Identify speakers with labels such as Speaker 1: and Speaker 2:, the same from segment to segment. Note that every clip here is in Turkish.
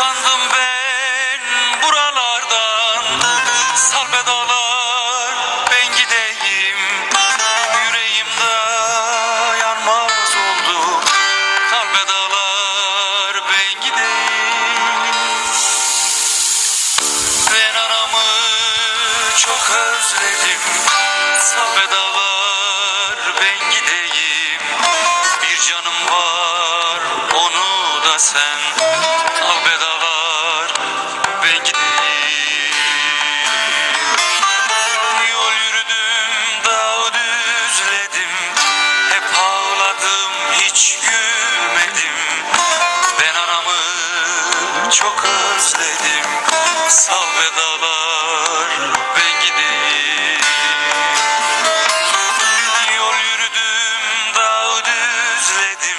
Speaker 1: Usandım ben buralardan. Sal pedalar ben gideyim. Yüreğim dayanmaz oldu. Kal pedalar ben gideyim. Ben anamı çok özledim. Sal pedalar ben gideyim. Bir canım var onu da sen çok özledim Sal bedalar ben gideyim Yol yürüdüm dağ düzledim.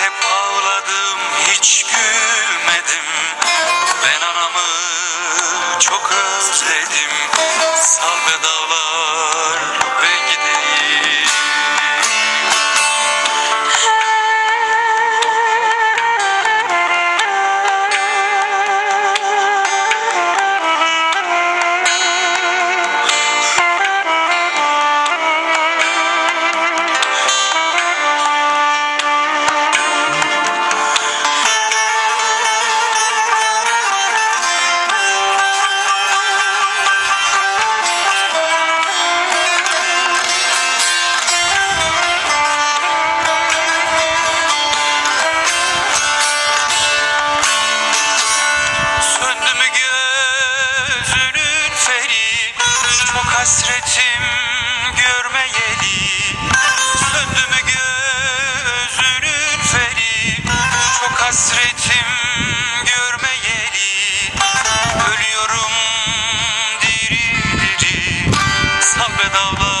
Speaker 1: Hep ağladım hiç gülmedim. Ben anamı çok özledim. Sal dağlar hasretim görmeyeli. Söndü mü gözünün feri. Çok hasretim görmeyeli. Ölüyorum diri diri. Sal bedava